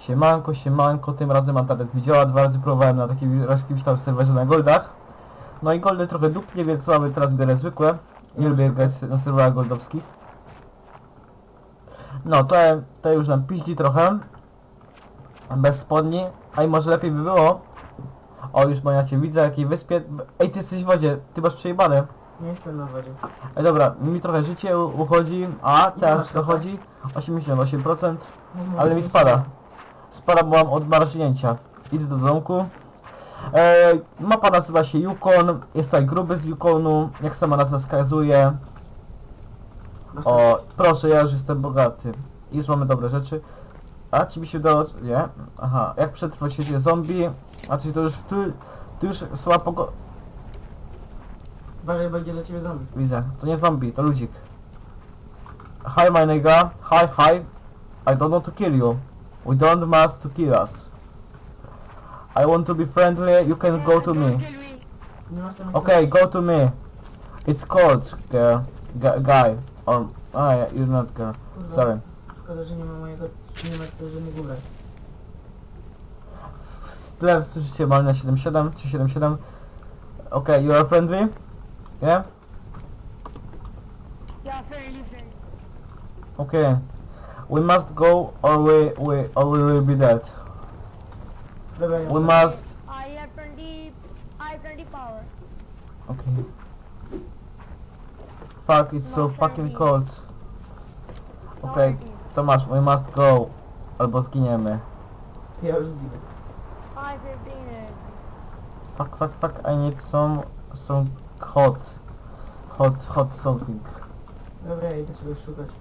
Siemanko, siemanko, tym razem internet mi działa, dwa razy próbowałem na takim raz kimś tam serwerze na goldach. No i goldy trochę dupnie, więc mamy teraz biorę zwykłe. Nie lubię grać na serwerach goldowskich. No, to, to już nam piździ trochę. Bez spodni. A i może lepiej by było. O, już moja cię widzę, jakiej wyspie. Ej, ty jesteś w wodzie, ty masz przejebane. Nie jestem na wodzie. Ej, dobra, mi trochę życie uchodzi, a teraz dochodzi 88%, ale mi spada. Spada, bo mam odmarznięcia. Idę do domku. E, mapa nazywa się Yukon, jest tutaj gruby z Yukonu, jak sama nazwa wskazuje. O, proszę, ja już jestem bogaty. I Już mamy dobre rzeczy. A, czy mi się udało... Nie? Aha, jak przetrwać się zombie? A, czyli to już... Tu, tu już słaba pogo... Uważaj, będzie dla ciebie zombie. Widzę. To nie zombie, to ludzik. Hi my nigga. Hi, hi. I don't want to kill you. We don't must to kill us. I want to be friendly, you can go to me. Okay, go to me. It's cold, girl. Gu- guy. Or... Ah, yeah, you're not girl. Sorry. Szkoda, że nie ma mojego... Nie ma tutaj żadnego górę. W tle słyszycie malne 77 czy 77. Okay, you are friendly? Yeah? Yeah, friendly, friendly. Okay. We must go or we, we or we will be dead. We must I have 20, I have 20 power. Okay. Fuck, it's so fucking cold. Okay, Tomasz, we must go. Albo zginiemy. Ja już zginę. I 15 is. Fuck, fuck, fuck, I need some, some hot, hot, hot something. Dobra, ja idę czegoś szukać.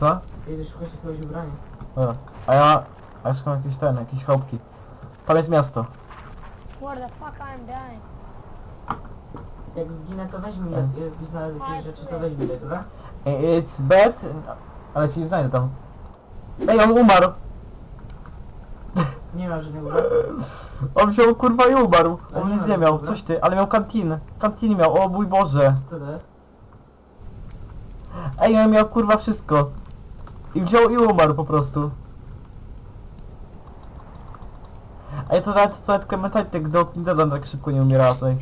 Co? Idę szukać jakiegoś ubrania. Dobra. A ja, a ja szukam jakieś ten, jakieś chałupki. Tam jest miasto. What the fuck I'm dying? Jak zginę, to weź mi, jak jak znalazł jakieś rzeczy, to weź mi, dobra? I- It's bad, ale ci nie znajdę tam. Ej, on umarł! Nie ma żadnego ubrania. On wziął kurwa i umarł. Ale On nie nic ma nie miał, dobra. coś ty, ale miał kantin. Kantin miał, o mój Boże. Co to jest? Ej, on miał kurwa wszystko. I wziął i umarł po prostu. Ej, to nawet, to nawet komentarz do Nintendo tak szybko nie umierała tutaj.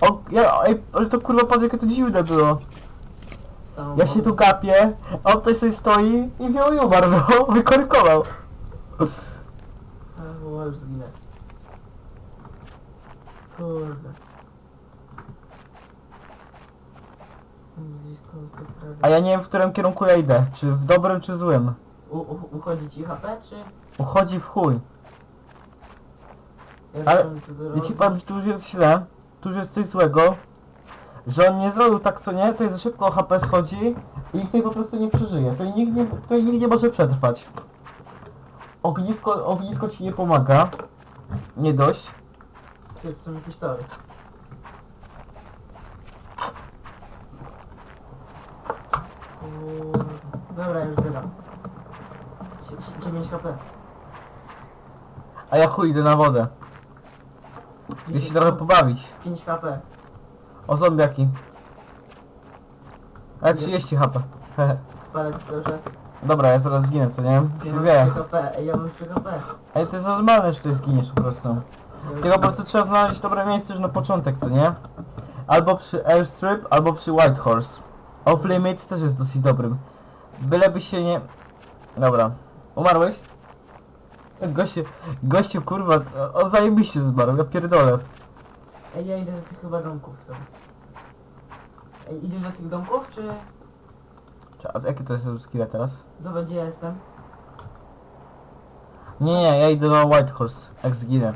O, ja, ej, ale to kurwa patrz jakie to dziwne było. Tą Ja się tu gapię, a on tutaj sobie stoi i wziął i umarł, no, wykorykował. A, bo już zginę. Kurde. Jestem blisko to sprawy. A ja nie wiem w którym kierunku ja idę, czy w dobrym czy złym. U, u, uchodzi ci HP, czy... Uchodzi w chuj. Jak Ale są tu do Ja ci powiem, że tu już jest źle, tu już jest coś złego, że on nie zrobił tak co nie, to jest za szybko HP schodzi i nikt tej po prostu nie przeżyje, to nikt nie, to nikt nie może przetrwać. Ognisko, ognisko ci nie pomaga, nie dość. Ty, to są jakieś tory. Dobra, już sie- 9 HP. A ja chuj idę na wodę, idę się trochę pobawić. 5 HP. O zombiaki. Ale 30 HP. Cały czas. Dobra, ja zaraz zginę, co nie? Ja mam wie. 3 HP. Ej, ja mam 3 HP. Ej, to jest normalne, że ty zginiesz po prostu. Tylko po prostu trzeba znaleźć dobre miejsce już na początek, co nie? Albo przy Airstrip, albo przy Whitehorse. Off Limits też jest dosyć dobrym. Byleby się nie... Dobra. Umarłeś? Gościu, gościu kurwa, on zajebiście zmarł, ja pierdolę. Ej, ja idę do tych chyba domków. To. Ej, idziesz do tych domków, czy... Cze- A jakie to jest skilla teraz? Zobacz, gdzie ja jestem. Nie, nie, ja idę na Whitehorse, jak zginę.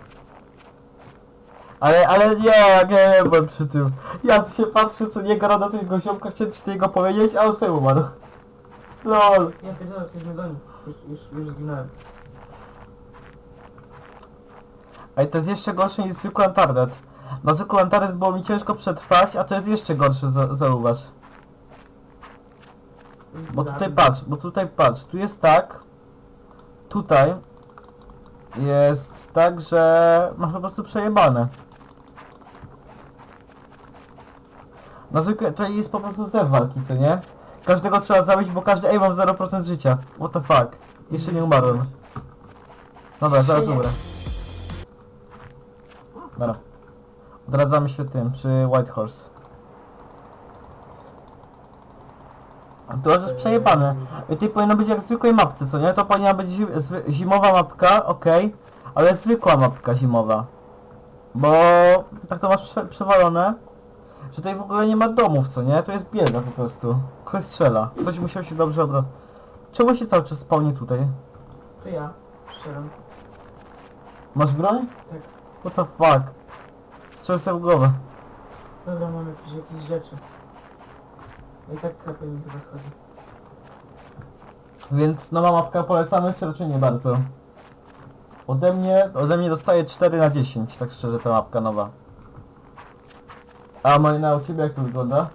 Ale, ale nie, nie, byłem przy tym. Ja tu się patrzę, co nie gra na tego ziomka, chciałem coś tego powiedzieć, a on sobie umarł. LOL. Ja pierdolę, ktoś mnie goni. Już, już, już zginąłem. Ej, to jest jeszcze gorsze niż zwykły internet. Na zwykły internet było mi ciężko przetrwać, a to jest jeszcze gorsze, za, zauważ. Bo tutaj patrz, bo tutaj patrz, tu jest tak, tutaj jest tak, że masz po prostu przejebane. Na zwykle, tutaj jest po prostu zew walki, co nie? Każdego trzeba zabić, bo każdy, ej mam 0% życia. What the fuck. Jeszcze nie umarłem. Dobra, zaraz umrę. Dobra. Odradzamy się tym, przy Whitehorse. A To już jest przejebane. I to powinno być jak w zwykłej mapce, co nie? To powinna być zi zwy- zimowa mapka, okej, ale zwykła mapka zimowa. Bo tak to masz prze przewalone, że tutaj w ogóle nie ma domów, co nie? To jest bieda po prostu. Ktoś strzela. Ktoś musiał się dobrze obro... Czemu się cały czas spawni tutaj? To ja. Strzelam. Masz broń? Tak. What the fuck? Strzel sobie w głowę. Dobra, mamy jakieś, jakieś rzeczy. I tak krapie mi chyba schodzi. Więc nowa mapka polecamy, czy raczej nie bardzo? Ode mnie, ode mnie dostaje 4 na 10, tak szczerze ta mapka nowa. A Marina, u Ciebie jak to wygląda?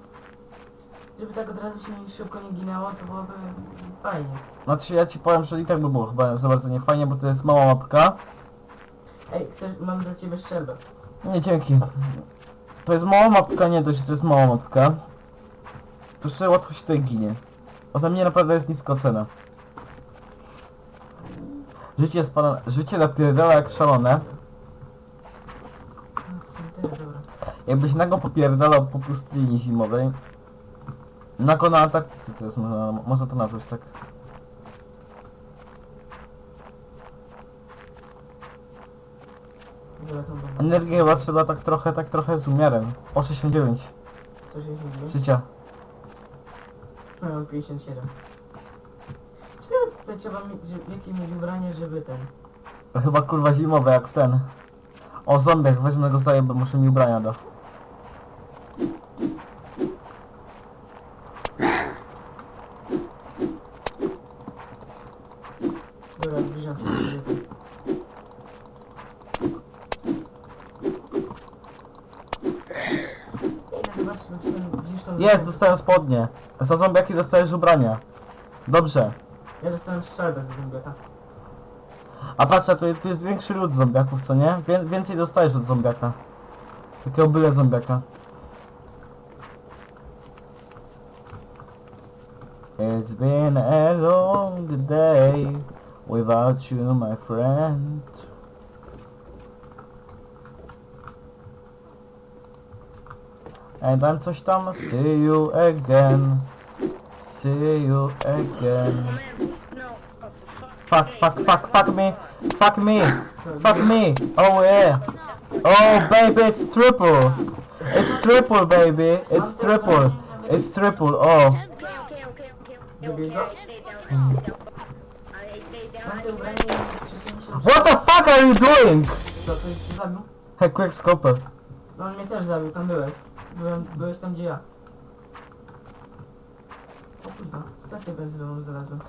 Żeby tak od razu się szybko nie ginęło, to byłoby fajnie. Znaczy ja Ci powiem, że i tak by było chyba za bardzo nie fajnie, bo to jest mała mapka. Ej, chcesz, mam dla ciebie strzelbę. Nie, dzięki. To jest mała mapka, nie dość, że to jest mała mapka. To jeszcze łatwo się tutaj ginie. Ode mnie naprawdę jest niska cena. Życie spada, życie napierdala jak szalone. No, to są tyle, dobra. Jakbyś nago popierdalał po pustyni zimowej. Nago na Antarktyce to jest, można, można to nazwać tak. Dobra. Energię chyba trzeba tak trochę, tak trochę z umiarem. O 69 Co się dzieje? życia. No, mam 57. Ciekawe, co tutaj trzeba mieć, że- jakie mieć ubranie, żeby ten... To chyba kurwa zimowe jak w ten. O zombiach, weźmy go bo muszę mi ubrania do. Dobra, zbliżam się do ciebie. Ej, no zobacz, no, czy ten- widzisz tą... Jest, dostałem spodnie. Za zombiaki dostajesz ubrania. Dobrze. Ja dostałem strzelbę ze zombiaka. A patrz, a tu, tu jest większy lud zombiaków, co nie? Wię, więcej dostajesz od zombiaka. Takiego byle zombiaka. It's been a long day without you, my friend. And then coś tam, see you again. See you again. Fuck, fuck, fuck, fuck me, fuck me, fuck me. Oh yeah. Oh baby, it's triple. It's triple, baby. It's triple. It's triple. Oh. Okay, okay, okay, okay. Zabiję go? Stay down, stay down. I stay down. Mam I te stay ubranie down. 370. What the fuck are you doing? Co, ktoś się zabił? Hey, quick scoper. No on mnie też zabił, tam byłeś. Byłem, byłeś tam gdzie ja. O kurwa, stację benzynową znalazłem.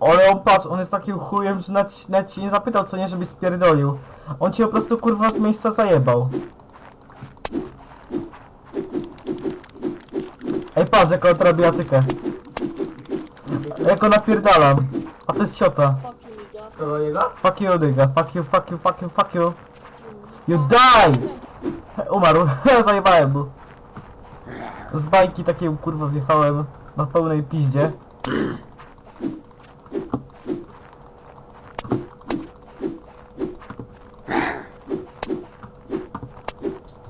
Ale on patrz, on jest takim chujem, że nawet, nawet ci nie zapytał co nie, żebyś spierdolił. On ci po prostu kurwa z miejsca zajebał. Ej patrz, jak on robi atykę. Jak go napierdalam. A to jest. Kogo jego? Fuck you, nigga. Fuck you, fuck you, fuck you, fuck you. You die! Umarł. Zajebałem mu. Z bajki takiej kurwa wjechałem na pełnej piździe.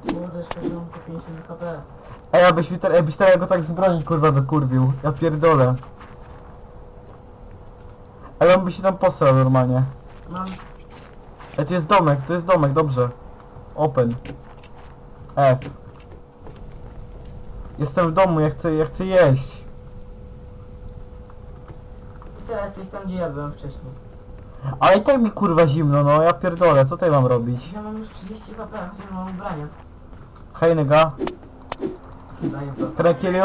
Kurde, szkoda, że mam po 50 HP. Ej, abyś mi teraz, jakbyś teraz go tak z broni kurwa wykurwił. Ja pierdolę. Ej, on by się tam posrał normalnie. Mam... Ej, tu jest domek, tu jest domek, dobrze. Open. F. Jestem w domu, ja chcę, ja chcę jeść. Ty teraz jesteś tam, gdzie ja byłem wcześniej. Ale i tak mi kurwa zimno, no ja pierdolę, co tutaj mam robić? Ja mam już 30 HP, chociaż mam ubrania. Hej nigga, to. can I kill you?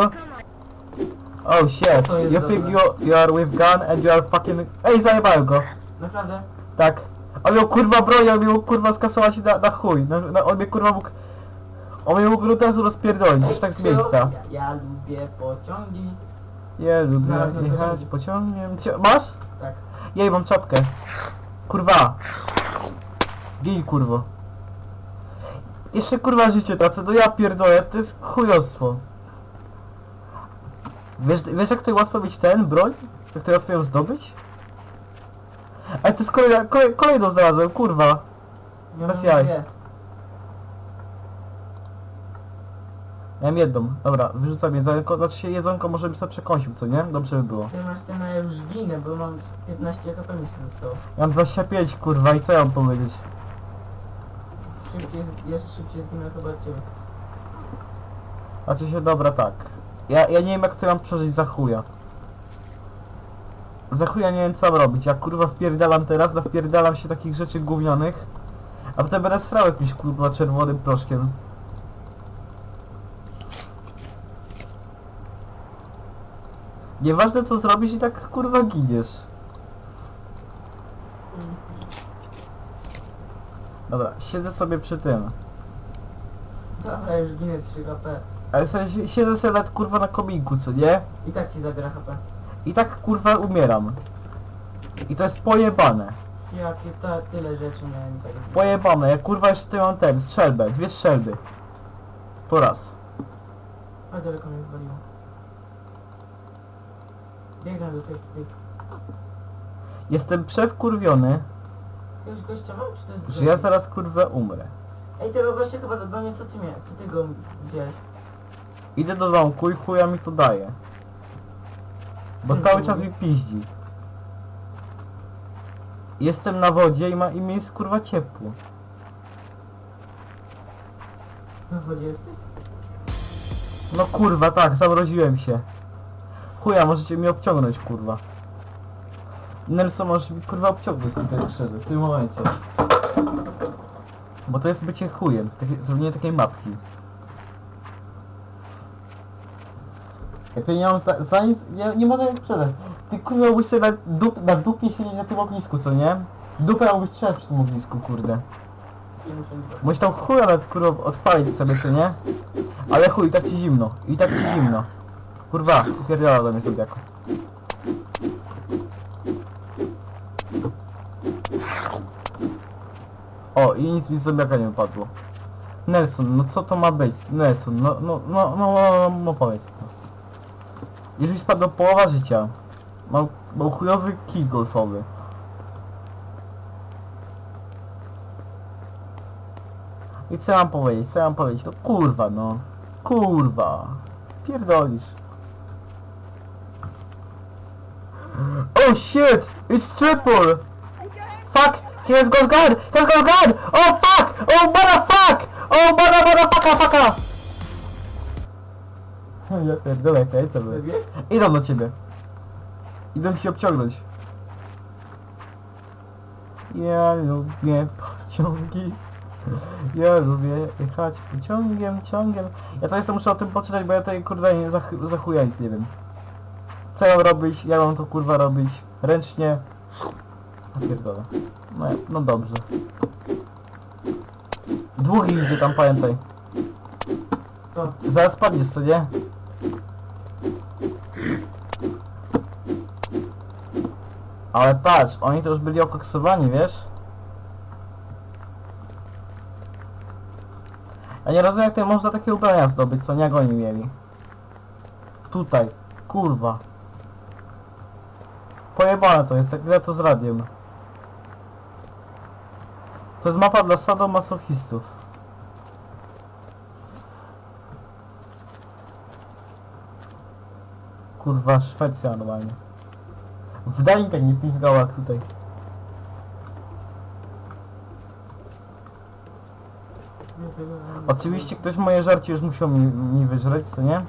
Oh shit, To jest you think dobre. you, you are with gun and you are fucking... Ej, zajebałem go. Naprawdę? Tak. On miał kurwa broń, on mi mógł kurwa skasować na, na chuj. Na, na, on mnie kurwa mógł... On mnie mógł od razu rozpierdolić, już tak z miejsca. Ja, lubię pociągi. Ja lubię Znalazłem jechać pociągi. pociągiem. Masz? Tak. Jej, mam czapkę. Kurwa. Gej, kurwo. Jeszcze kurwa życie tracę, no ja pierdolę, to jest chujostwo. Wiesz, wiesz jak to łatwo mieć ten, broń? Jak to łatwo ją zdobyć? Ej, to jest kolejna, kolej, kolejną znalazłem, kurwa. Bez jaj. Miałem jedną. Dobra, wyrzucam jedzonko, znaczy się jedzonko może bym sobie przekąsił, co nie? Dobrze by było. Ty masz ten, a ja już ginę, bo mam 15 HP mi się zostało. Ja mam 25, kurwa, i co ja mam powiedzieć? Szybciej, jeszcze szybciej zginę chyba od ciebie. Znaczy się, dobra, tak. Ja, ja nie wiem jak to mam przeżyć za chuja. Za chuja nie wiem co mam robić. Ja kurwa wpierdalam teraz, wpierdalam się takich rzeczy gównianych. A potem będę srał jakimś kurwa czerwonym proszkiem. Nieważne co zrobisz i tak kurwa giniesz. Dobra, siedzę sobie przy tym. Dobra, już ginę 3 HP. Ale sobie, si- siedzę sobie nawet kurwa na kominku, co nie? I tak ci zabiera HP. I tak kurwa umieram. I to jest pojebane. Jakie ta, tyle rzeczy miałem tak. Pojebane, jak kurwa jeszcze tutaj mam ten, strzelbę, dwie strzelby. Po raz. A daleko mnie zwaliło. Biegnę do tej, tej. Jestem przewkurwiony, Jakiegoś gościa mam, czy to jest że ja zaraz kurwa umrę. Ej, tego gościa chyba dogonię, co ty miałeś? Co ty go wziąłeś? Idę do domku i chuja mi to daje. Bo cały czas mi piździ. Jestem na wodzie i, ma, i mi jest kurwa ciepło. Na wodzie jesteś? No kurwa tak, zamroziłem się. Chuja, możecie mnie obciągnąć kurwa. Nelson możesz mi kurwa obciągnąć tutaj krzyży w tym momencie. Bo to jest bycie chujem, takie, zrobienie takiej mapki. Ja to nie mam za, za nic, ja nie mogę jak sprzedać. Ty kurwa mógłbyś sobie na, dup, na dupie siedzieć na tym ognisku, co nie? Dupę mógłbyś trzymać przy tym ognisku, kurde. Mi Możesz tam chuja nawet kurwa odpalić sobie, co nie? Ale chuj, tak ci zimno. I tak ci zimno. Kurwa, pierdala do mnie zombiako. O, i nic mi z zombiaka nie wypadło. Nelson, no co to ma być? Nelson, no, no, no, no, no, no powiedz. Już mi spadła połowa życia. Mam, mam chujowy kij golfowy. I co mam powiedzieć? Co mam powiedzieć? No kurwa no. Kurwa. Pierdolisz. Oh shit! It's triple! Fuck! He has got gun! He has got gun! Oh fuck! Oh motherfuck! Oh mother motherfucker fucker! Ja pierdolę, okej, co by? Idą do ciebie. Idą się obciągnąć. Ja lubię pociągi. Ja lubię jechać pociągiem, ciągiem. Ja to jeszcze muszę o tym poczytać, bo ja tutaj kurwa nie za, za chuja nic nie wiem. Co mam robić, jak mam to kurwa robić, ręcznie. Pierdolę. No, no dobrze. Dwóch idzie tam, pamiętaj. To. Zaraz padniesz, co nie? Ale patrz, oni to już byli okoksowani, wiesz? Ja nie rozumiem jak tutaj można takie ubrania zdobyć, co nie oni mieli. Tutaj, kurwa. Pojebane to jest, jak ja to z radiem. To jest mapa dla sadomasochistów. Kurwa, Szwecja normalnie. W Daninkę nie pizgał jak tutaj. Oczywiście ktoś moje żarcie już musiał mi, mi wyżreć, co nie?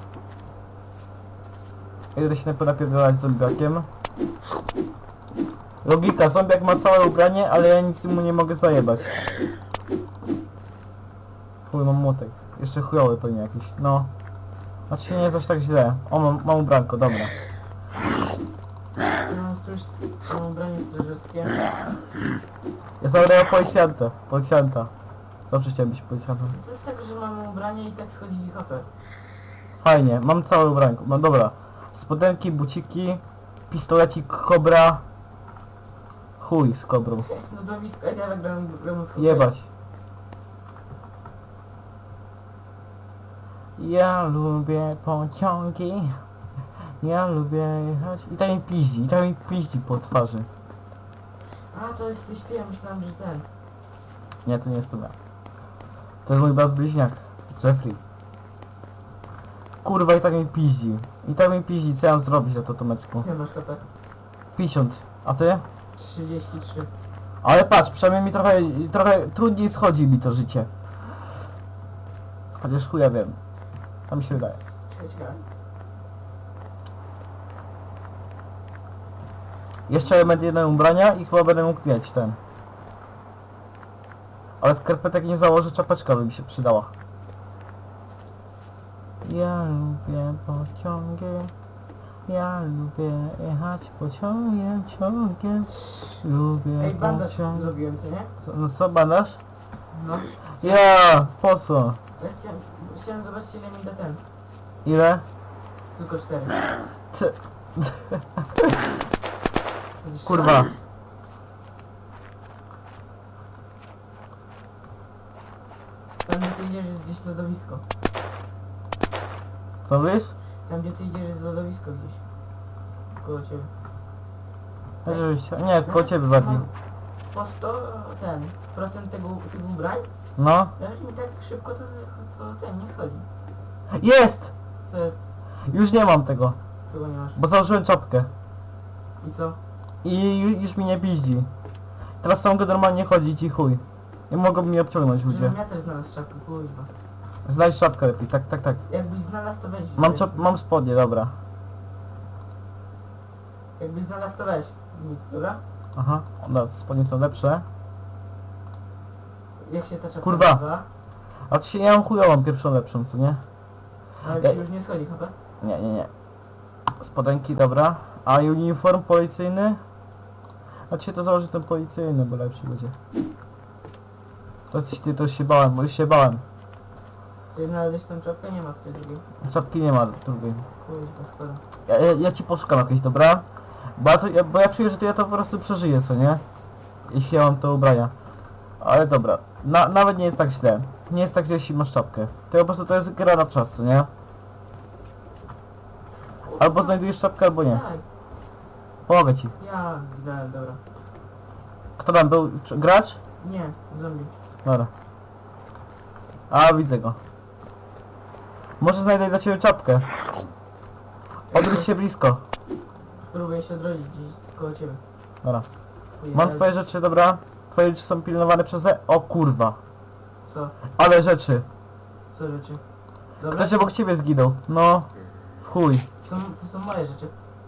Idę się napierdalać z zombiakiem. Logika, zombiak ma całe ubranie, ale ja nic mu nie mogę zajebać. Chuj, mam młotek. Jeszcze chujowy pewnie jakiś, no. Znaczy nie jest aż tak źle. O, mam, mam ubranko, dobra. Ja mam tu już mam ubranie strażackie. Ja zabrałem policjanta, policjanta. Zawsze chciałem być policjantem. Co z tego, że mamy ubranie i tak schodzi ich HP? Fajnie, mam całe ubranko. No dobra. Spodenki, buciki, pistolecik, kobra. Chuj z kobrą. No do wiska, ja tak Jebać. Ja lubię pociągi. Ja lubię jechać. I tak mi piździ, i tak mi piździ po twarzy. A, to jesteś ty, ja myślałem, że ten. Nie, to nie jest to ja. To jest mój brat bliźniak. Jeffrey. Kurwa i tak mi piździ. I tak mi piździ, co ja mam zrobić na to Tomeczku? Nie masz HP. 50. A ty? 33. Ale patrz, przynajmniej mi trochę, trochę trudniej schodzi mi to życie. Chociaż chuja wiem. To mi się wydaje. Jeszcze będę jedne ubrania i chyba będę mógł mieć ten. Ale skarpetek nie założę, czapeczka by mi się przydała. Ja lubię pociągi. Ja lubię jechać pociągiem, ciągiem. Lubię Ej, bandaż pociągi. zrobiłem, co nie? Co, no co, bandaż? No. Ja, po co? Ja chciałem, chciałem zobaczyć ile mi da ten. Ile? Tylko 4. Ty, kurwa. Gdzie ty idziesz jest gdzieś lodowisko. Co wiesz? Tam gdzie ty idziesz jest lodowisko gdzieś. Koło ciebie. Rzeczywiście. Nie, koło ciebie bardziej. Mam Po 100 ten procent tego tych ubrań. No. Ja mi tak szybko to, to ten nie schodzi. Jest! Co jest? Już nie mam tego, Czego nie masz? bo założyłem czapkę. I co? I ju- już mi nie piździ. Teraz sam go normalnie chodzić i chuj. I mogą mi obciągnąć ludzie. Żebym ja też znalazł czapkę, kuźwa. Znajdź czapkę lepiej, tak, tak, tak. Jakbyś znalazł to weź. Mam, czap mam spodnie, dobra. Jakbyś znalazł to weź. Dobra? Aha, no, spodnie są lepsze. Jak się ta czapka Kurwa. nazywa? A to się ja mam chujową pierwszą lepszą, co nie? Ale Ja- ci już nie schodzi chyba? Nie, nie, nie. Spodenki, dobra. A uniform policyjny? A dzisiaj to założę ten policyjny, bo lepszy będzie. To jesteś ty, to się bałem, bo już się bałem. Ty znalazłeś tą czapkę? Nie ma tutaj drugiej. Czapki nie ma drugiej. Szkoda. Ja, ja, ja ci poszukam jakieś, dobra? Bo ja, to, ja, bo ja czuję, że to ja to po prostu przeżyję, co nie? Jeśli ja mam te ubrania. Ale dobra, na, nawet nie jest tak źle. Nie jest tak źle, jeśli masz czapkę. To po prostu to jest gra na czas, co nie? Albo znajdujesz czapkę, albo nie. Tak, Pomogę ci. ja zginąłem, dobra. Kto tam był? Czy, gracz? Nie, zombie. Dobra. A, widzę go. Może znajdę dla ciebie czapkę. Odwróć się blisko. Próbuję się odrodzić gdzieś koło ciebie. Dobra. Chuj, Mam ale- twoje rzeczy, dobra? Twoje rzeczy są pilnowane przez... E... O kurwa. Co? Ale rzeczy. Co rzeczy? Dobra? Ktoś obok ciebie zginął. No. w Chuj. To, to są moje rzeczy.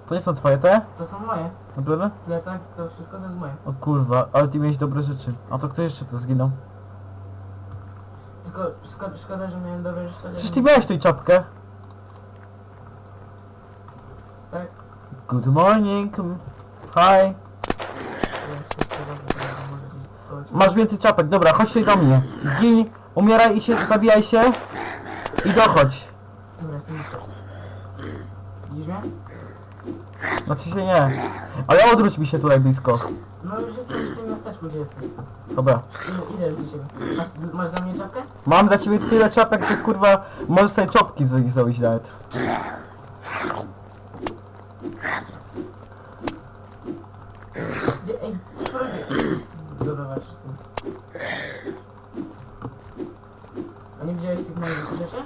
To nie są twoje te? To są moje. Naprawdę? Plecak, to wszystko to jest moje. O kurwa, ale ty miałeś dobre rzeczy. A to ktoś jeszcze to zginął. Tylko szkoda, szkoda że miałem rzeczy, ale... Przecież ty miałeś tej czapkę. Tak? Good morning. Hi. Masz więcej czapek, dobra, chodź tutaj do mnie. Zgin, umieraj i się, zabijaj się. I dochodź. Dobra, jestem blisko. Widzisz mnie? Znaczy się nie. Ale odwróć mi się tutaj blisko. No już jestem w tym miasteczku, gdzie jestem. Dobra. Idę, idę już do ciebie. Masz, masz dla mnie czapkę? Mam dla ciebie tyle czapek, że kurwa możesz sobie czopki z nich zrobić nawet. Nie, ej, spróbuj. Dobra, walczysz z tym. A nie wziąłeś tych moich rzeczy?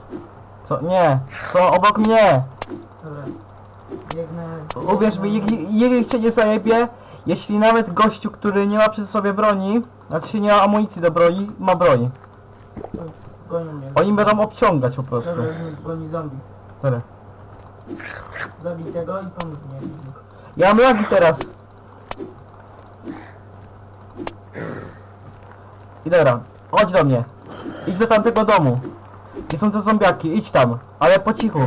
Co? Nie. Są obok mnie. Dobra. Uwierz mi, nikt cię nie zajebie, jeśli nawet gościu, który nie ma przy sobie broni, znaczy się nie ma amunicji do broni, ma broń. Gonią mnie. Oni będą obciągać po prostu. Dobra, goni zombie. Tyle. Zabij tego i pomóż Bóg. Ja mam lagi teraz. I dobra, chodź do mnie. Idź do tamtego domu. Gdzie są te zombiaki, idź tam, ale po cichu.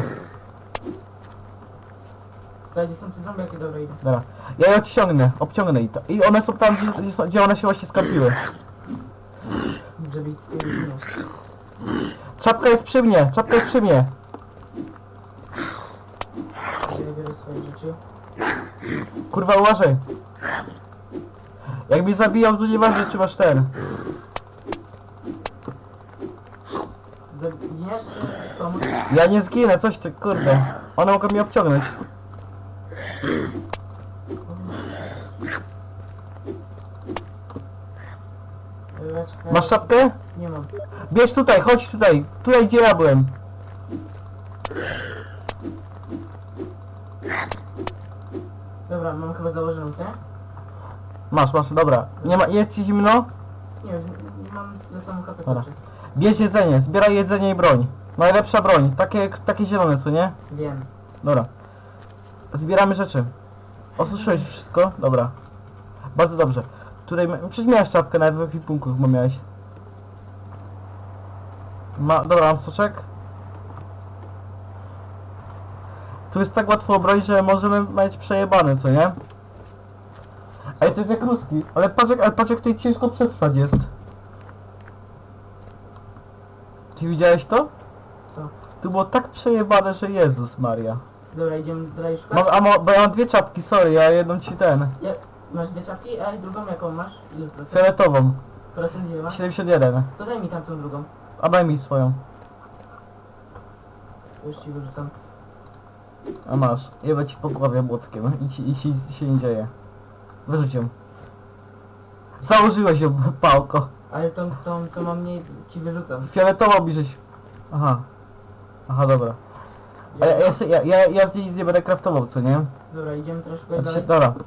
Gdzie są te zombiaki, dobra idę. Dobra. Ja je odciągnę, obciągnę i, to. I one są tam, gdzie, gdzie, są, gdzie one się właśnie. Żeby ich zginął. Czapka jest przy mnie, czapka jest przy mnie. Ja biorę swoje rzeczy. Kurwa, uważaj. Jak mnie zabijał, to nieważne czy masz ten. Czy pomóc? Ja nie zginę, coś ty, kurde. One mogą mnie obciągnąć. Masz czapkę? Nie mam. Bierz tutaj, chodź tutaj. Tutaj gdzie ja byłem. Dobra, mam chyba założoną, co? nie? Masz, masz, dobra. Nie ma, jest ci zimno? Nie, już mam tyle samo HP Dobra. Bierz jedzenie, zbieraj jedzenie i broń. Najlepsza broń, takie, takie zielone, co nie? Wiem. Dobra. Zbieramy rzeczy. Osuszyłeś wszystko? Dobra. Bardzo dobrze. Tutaj, ma- przecież miałeś czapkę nawet w ekwipunku chyba miałeś. Ma, dobra, mam soczek. Tu jest tak łatwo obroić, że możemy mieć przejebane, co nie? Ej, to jest jak ruski. Ale patrz, jak- ale patrz jak tutaj ciężko przetrwać jest. Czy widziałeś to? Co? Tu było tak przejebane, że Jezus Maria. Dobra, idziemy dalej szukać. Mam, a mo, bo ja mam dwie czapki, sorry, ja jedną ci ten. Ja, masz dwie czapki, a drugą jaką masz? Ile procent? Fioletową. Procent ile masz? 71. To daj mi tamtą drugą. A daj mi swoją. Już ci wyrzucam. A masz. Jebę ci po głowie młotkiem i ci, i ci się nie dzieje. Wyrzuć ją. Założyłeś ją, pałko. Ale tą, tą co mam mniej ci wyrzucam. Fioletową mi żeś... Aha. Aha, dobra. A ja, ja, se- ja, ja, ja z niej nie będę kraftował, co nie? Dobra, idziemy szukać Znaczy, dalej. dobra.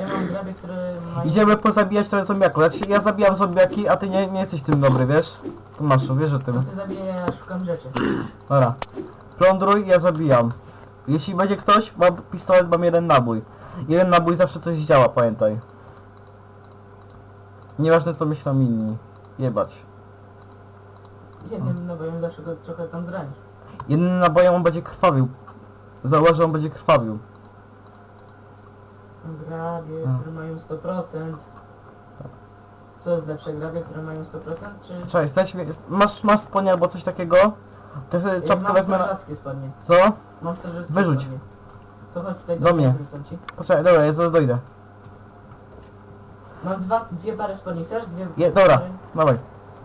Ja mam grabie, które mają... Idziemy pozabijać trochę zombiaków. Znaczy, ja zabijam zombiaki, a ty nie, nie jesteś tym dobry, wiesz? To masz, wiesz o tym. ty zabijaj, ja szukam rzeczy. Dobra. Plądruj, ja zabijam. Jeśli będzie ktoś, mam pistolet, mam jeden nabój. Jeden nabój zawsze coś działa, pamiętaj. Nieważne co myślą inni. Jebać. Jednym nabojem zawsze go trochę tam zranisz. Jednym nabojem on będzie krwawił. Zauważ, że on będzie krwawił. Grabie, A. które mają 100%. Co jest lepsze, grabie, które mają 100% czy... Czekaj. Masz, masz spodnie albo coś takiego? To ja sobie Ja czapkę mam wezmę na... strażackie spodnie. Co? Mam strażackie Wyrzuć. spodnie. To chodź tutaj Do mnie. wrzucam ci. Poczekaj, dobra, ja zaraz dojdę. Mam dwa, dwie pary spodni, chcesz? Dwie Je, dobra, dawaj.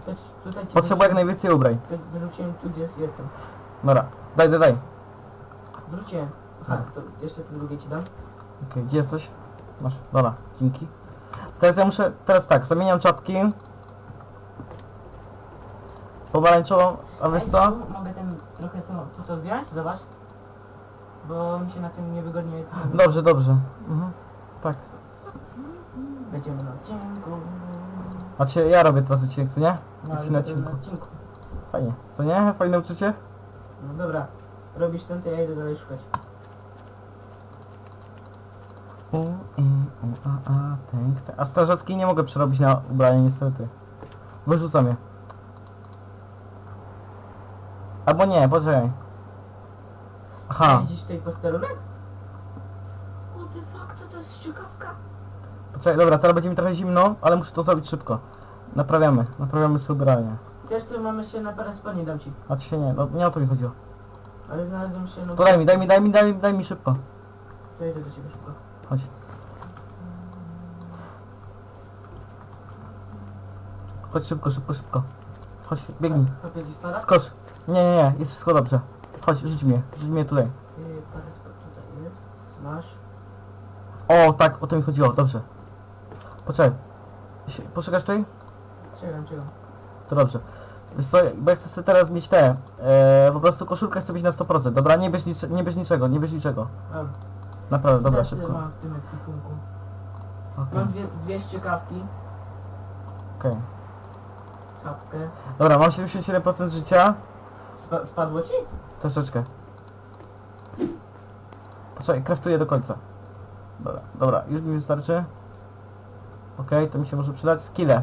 To ci- tutaj ci Potrzebuję jak wyrzuciłem- najwięcej ubrań. wy- Wyrzuciłem tu, gdzie jestem. Dobra, daj, daj, daj. Wróciłem. Aha, to jeszcze te drugie ci dam. Okej, gdzie jesteś? Masz, dobra, dzięki. Teraz ja muszę, teraz tak, zamieniam czapki. Pomarańczową, a wiesz Ej, co? tu Mogę ten trochę to, tu to zdjąć? Zobacz. Bo mi się na tym niewygodnie... Dobrze, dobrze. Mhm. Tak. Będziemy na odcinku. Znaczy ja robię teraz odcinek, co nie? No, ale na odcinku. na odcinku. Fajnie. Co nie? Fajne uczucie? No dobra. Robisz ten, to ja idę dalej szukać. U, i, u, a, a, tęk. A strażackiej nie mogę przerobić na ubranie niestety. Wyrzucam je. Albo nie, poczekaj. Aha, Widzisz tutaj posterunek? What the fuck, co to jest strzykawka? poczekaj, dobra, teraz będzie mi trochę zimno, ale muszę to zrobić szybko. Naprawiamy, naprawiamy sobie ubranie. Chcesz, to mamy jeszcze na parę spodni dam ci. A czy się nie, no nie o to mi chodziło. Ale znalazłem się no... To daj mi, daj mi, daj mi, daj mi, daj mi szybko. To idę do ciebie szybko. Chodź. Chodź szybko, szybko, szybko. Chodź, biegnij. Ci spada? Skocz. Nie, nie, nie, jest wszystko dobrze. Chodź, rzuć mnie, rzuć mnie tutaj. Yy, parę spod tutaj jest. Masz. O, tak, o to mi chodziło, dobrze. Poczekaj. Sie- Poczekasz tutaj? Czekam, czekam. To dobrze. Wiesz co, bo ja chcę sobie teraz mieć te, e, po prostu koszulkę chcę mieć na 100%, dobra? Nie bierz, nic, nie bierz niczego, nie bierz niczego. Mam. Naprawdę, dobra, Co ja szybko. mam w tym ekwipunku? Okej, Mam dwie, dwie strzykawki. okej. Czapkę. Dobra, mam 77% życia. Spa spadło ci? Troszeczkę. Poczekaj, kraftuję do końca. Dobra, dobra, już mi wystarczy. Okej, to mi się może przydać. Skille.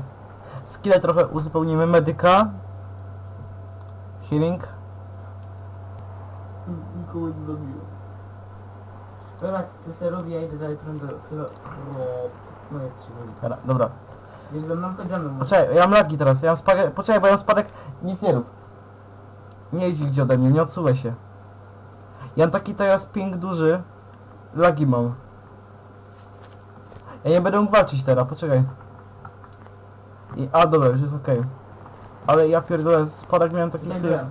Skille trochę uzupełnimy. Medyka. Healing. Nikogo nie zabiło. Dobra, ty, se robi, ja idę dalej prąd do... No jak ci woli. Dobra, dobra. Wiesz ze mną? Chodź za mną. Poczekaj, ja mam lagi teraz. Ja mam spadek. Poczekaj, bo ja mam spadek. Nic nie rób. Nie idź gdzie ode mnie, nie odsuwaj się. Ja mam taki teraz ping duży. Lagi mam. Ja nie będę mógł walczyć teraz, poczekaj. I, a dobra, już jest okej. Ale ja pierdolę, spadek miałem taki Tutaj tyle. byłem.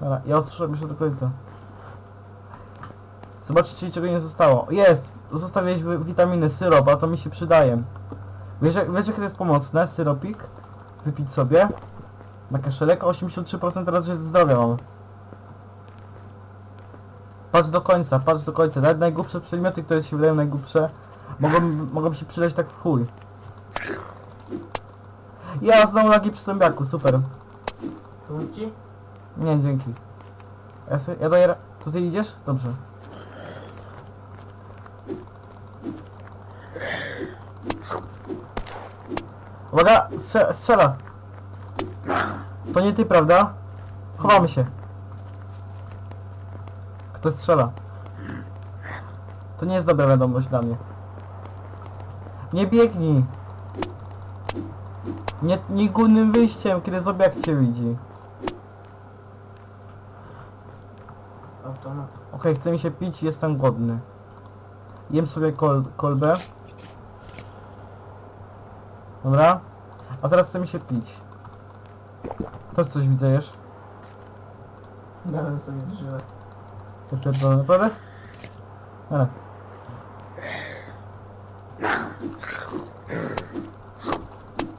Dobra, ja odsuszę jeszcze do końca. Zobaczcie, czego nie zostało. Jest! Zostawiłeś wi- witaminy, syrop, a to mi się przydaje. Wiesz, jak- wiesz jakie to jest pomocne, syropik? wypić sobie. Na kaszelek, a 83% teraz że zdrowia mamy. Patrz do końca, patrz do końca. Nawet najgłupsze przedmioty, które się wydają najgłupsze, mogą, mogą się przydać tak w chuj. Ja znowu lagi przy zombiaku, super. Tu ci? Nie, dzięki. Ja, sobie, ja daję... ra- To ty idziesz? Dobrze. Uwaga! Strze strzela! To nie ty, prawda? Chowamy się. Kto strzela? To nie jest dobra wiadomość dla mnie. Nie biegnij! Nie, nie górnym wyjściem, kiedy zombiak cię widzi. Automat. Okej, chce mi się pić, jestem głodny. Jem sobie kol kolbę. Dobra. A teraz chce mi się pić. Też coś widzę jesz. Dałem sobie w żyłę. To naprawdę? Ale.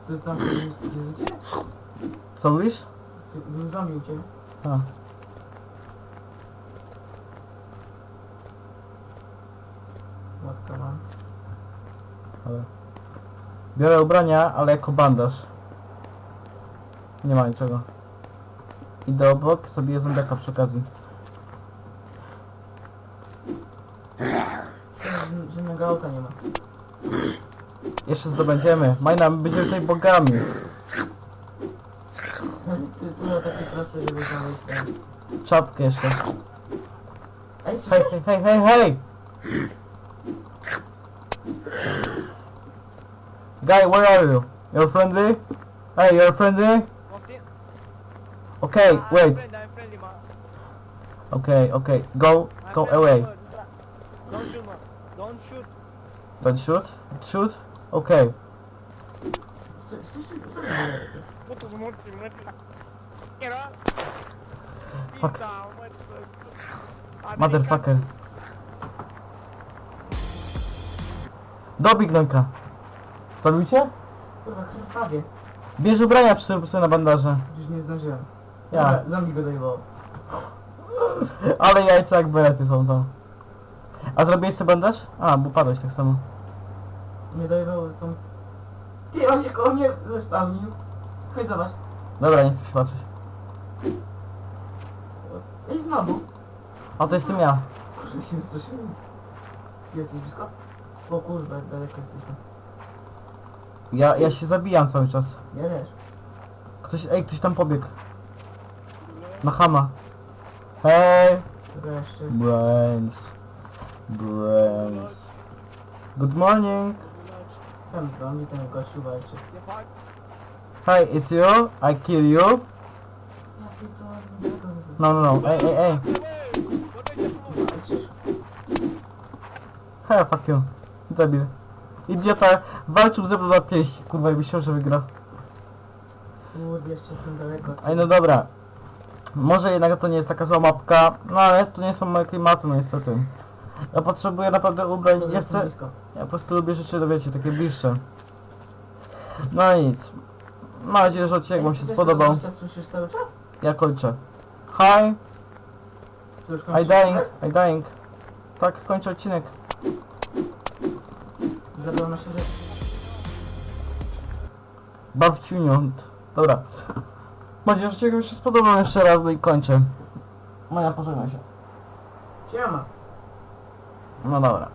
Ty tam gdzie? Co mówisz? U ciebie. A. Łatka mam. Ale. Biorę ubrania, ale jako bandaż. Nie ma niczego. Idę obok, sobie zombiaka przy okazji. Żadnego auta nie ma. Jeszcze zdobędziemy. Majna, my będziemy tutaj bogami. Ale Ty tu było takie proste, żeby znaleźć ten... Czapkę jeszcze. Ej, Hej, słuchaj! hej, hej, hej, hej! Guy, where are you? You're friendly? Hey, you're friendly? Okay. Okay, I'm wait. friend, I'm friendly, man. Okay, okay. Go, I'm go friendly, away. Don't shoot. Don't shoot. Don't shoot? Shoot? Okay. Co- co- co- co robię? What was more to me? Get up. Fuck. Motherfucker. Dobij gnojka. Zabił cię? Kurwa, krwawie. Bierz ubrania przy sobie na bandaże. Już nie zdążyłem. Ja. Dobra, zombie go dojebało. Ale jajca jak belety są to. A zrobiłeś sobie bandaż? A, bo padłeś tak samo. Nie dojebało tą... Ty, on się koło mnie zespawnił. Chodź zobacz. Dobra, nie chcę się patrzeć. Ej, znowu. A to jestem ja. Kurczę, się straszyłem. Ty Jesteś blisko? O kurwa, daleko jesteśmy. Ja, ja się zabijam cały czas. Ja też. Ktoś, ej, ktoś tam pobiegł. Na hama. Hej! Wreszcie. Brains. Brains. Good morning. Zombie, ten gościu walczy. Hey, it's you. I kill you. Ja pierdolę, nie wiem, No, no, no. Ej, ej, ej. Walczysz? Hey, fuck you. Debil. Idiota walczył ze mną na pięści. Kurwa, i myślał, że wygra. Kurde, jeszcze jestem daleko. Ej, no dobra. Może jednak to nie jest taka zła mapka, no ale tu nie są moje klimaty, no niestety. Ja potrzebuję naprawdę ubrań, jestem chcę... Ja po prostu lubię rzeczy, no wiecie, takie bliższe. No i nic. Mam nadzieję, że odcinek wam się spodobał. słyszysz cały czas? Ja kończę. Hi, Ty już I kończysz, dying, tak? I dying. Tak, kończę odcinek. Zabrał nasze rzeczy. Babciuniąt. Dobra. Mam nadzieję, że odcinek wam się spodobał jeszcze raz, no i kończę. Moja pożegna się. Siema. No dobra.